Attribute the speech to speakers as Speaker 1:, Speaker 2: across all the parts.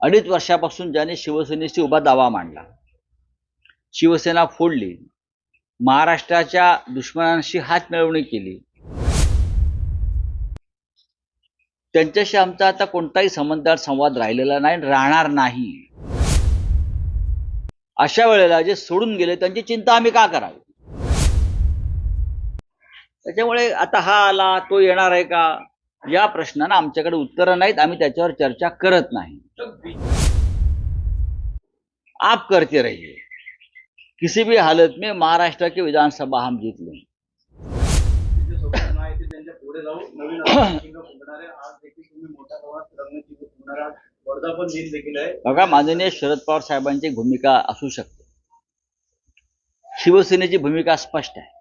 Speaker 1: अडीच वर्षापासून ज्याने शिवसेनेशी उभा दावा मांडला शिवसेना फोडली महाराष्ट्राच्या दुश्मनांशी हात मिळवणी केली. त्यांच्याशी आमचा आता कोणताही संबंधात संवाद राहिलेला नाही राहणार नाही. अशा वेळेला जे सोडून गेले त्यांची चिंता आम्ही का करावी? त्याच्यामुळे आता हा आला तो येणार आहे का? या प्रश्नांना आमच्याकडे उत्तरं नाहीत आम्ही त्याच्यावर चर्चा करत नाही. आप करते रहिए किसी भी हालत में महाराष्ट्र की विधानसभा हम जीत लेंगे बघा माननीय शरद पवार साहेबांची भूमिका असू शकते. शिवसेनेची भूमिका स्पष्ट आहे.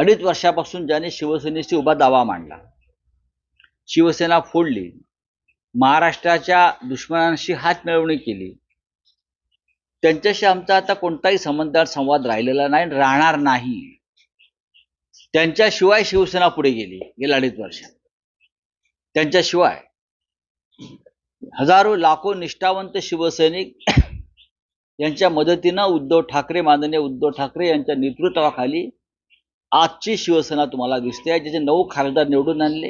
Speaker 1: अडीच वर्षापासून ज्याने शिवसेनेशी उभा दावा मांडला. शिवसेना फोडली. महाराष्ट्राच्या दुश्मनांशी हात मिळवणी केली. त्यांच्याशी आमचा आता कोणताही संबंधात संवाद राहिलेला नाही राहणार नाही. त्यांच्याशिवाय शिवसेना पुढे गेली गेल्या अडीच वर्षात. त्यांच्याशिवाय हजारो लाखो निष्ठावंत शिवसैनिक यांच्या मदतीनं उद्धव ठाकरे माननीय उद्धव ठाकरे यांच्या नेतृत्वाखाली आजची शिवसेना तुम्हाला दिसते. आहे ज्याचे नऊ खासदार निवडून आणले.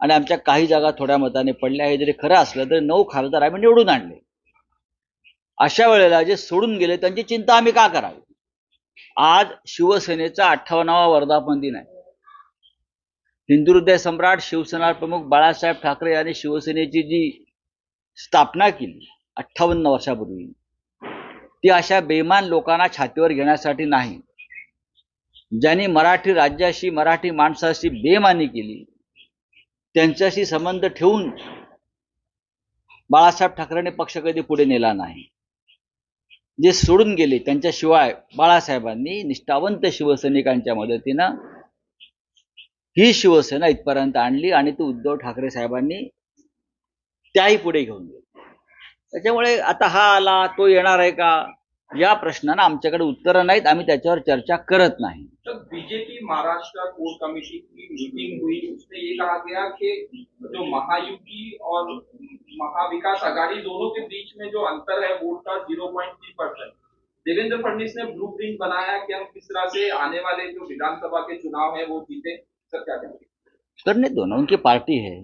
Speaker 1: आणि आमच्या काही जागा थोड्या मताने पडल्या हे जरी खरं असलं तरी नऊ खासदार आम्ही निवडून आणले. अशा वेळेला जे सोडून गेले त्यांची चिंता आम्ही का करावी? आज शिवसेनेचा अठ्ठावन्नावा वर्धापन दिन आहे. हिंदू हृदय सम्राट शिवसेना प्रमुख बाळासाहेब ठाकरे यांनी शिवसेनेची जी स्थापना केली अठ्ठावन्न वर्षापूर्वी ती अशा बेमान लोकांना छातीवर घेण्यासाठी नाही. ज्यांनी मराठी राज्याशी मराठी माणसाशी बेमानी केली त्यांच्याशी संबंध ठेवून बाळासाहेब ठाकरेंनी पक्ष कधी पुढे नेला नाही. जे सोडून गेले त्यांच्याशिवाय बाळासाहेबांनी निष्ठावंत शिवसैनिकांच्या मदतीनं ही शिवसेना इथपर्यंत आणली आणि ती उद्धव ठाकरे साहेबांनी त्याही पुढे घेऊन गेली. त्याच्यामुळे आता हा आला तो येणार आहे का? या प्रश्नांना आमच्याकडे उत्तरं नाहीत आम्ही त्याच्यावर चर्चा करत नाही.
Speaker 2: तो बीजेपी महाराष्ट्र कोर कमेटी की मीटिंग हुई उसमें ये कहा गया कि जो महायुति और महाविकास आघाड़ी दोनों के बीच में जो अंतर है वोट का zero point three percent Devendra Fadnavis ने ब्लू प्रिंट बनाया कि हम किस तरह से आने वाले जो विधानसभा के चुनाव है वो जीते सर क्या कहेंगे?
Speaker 1: करने दो ना उनकी पार्टी है।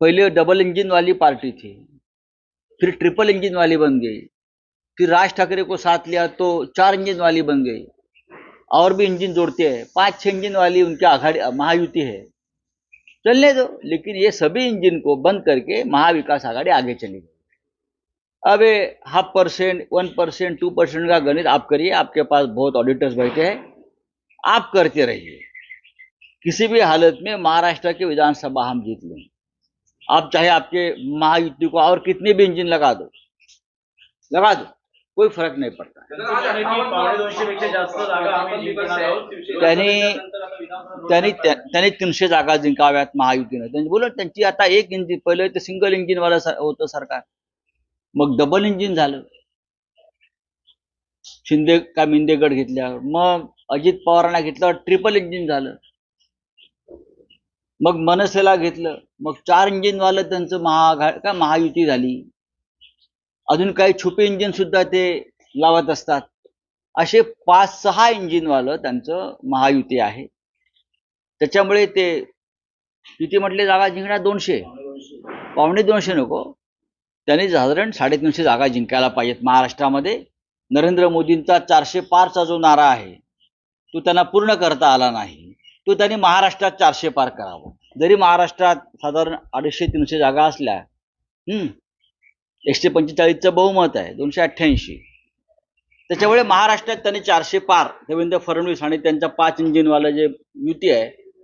Speaker 1: पहले डबल इंजन वाली पार्टी थी। फिर ट्रिपल इंजन वाली बन गई। फिर राज ठाकरे को साथ लिया तो चार इंजन वाली बन गई। और भी इंजन जोड़ते हैं। पाँच छह इंजन वाली उनकी आघाड़ी, महायुति है। चलने दो। लेकिन ये सभी इंजन को बंद करके महाविकास आघाड़ी आगे चली गई। अब half percent one percent two percent का गणित आप करिए। आपके पास बहुत ऑडिटर्स बैठे हैं। आप करते रहिए। किसी भी हालत में महाराष्ट्र के विधानसभा हम जीत लेंगे। आप चाहे आपके महायुति को और कितने भी इंजन लगा दो लगा दो कोई फर्क नहीं पड़ता। त्यांनी- त्यांनी तीनशे जागा जिंकाव्यात महायुतीनं त्यांनी बोल त्यांची आता एक इंजिन पहिले ते सिंगल इंजिन वाला होतं सरकार. मग डबल इंजिन झालं. शिंदे का मिंदेगड घेतल्यावर. मग अजित पवारांना घेतल्यावर ट्रिपल इंजिन झालं. मग मनसेला घेतलं. मग चार इंजिनवालं त्यांचं महाघा का महायुती झाली. अजून काही छुपे इंजिन सुद्धा ते लावत असतात. असे पाच सहा इंजिनवालं त्यांचं महायुती आहे. त्याच्यामुळे ते किती म्हटले जागा जिंकणार दोनशे. पावणे दोनशे नको. त्यांनी साधारण साडेतीनशे जागा जिंकायला पाहिजेत महाराष्ट्रामध्ये. नरेंद्र मोदींचा चारशे पारचा जो नारा आहे तो त्यांना पूर्ण करता आला नाही. तो त्यांनी महाराष्ट्रात चारशे पार करावं. जरी महाराष्ट्रात साधारण अडीचशे तीनशे जागा असल्या एकशे पंचेचाळीसचं बहुमत आहे दोनशे अठ्ठ्याऐंशी. त्याच्यामुळे महाराष्ट्रात त्यांनी चारशे पार देवेंद्र फडणवीस आणि त्यांचा पाच इंजिनवालं जे युती आहे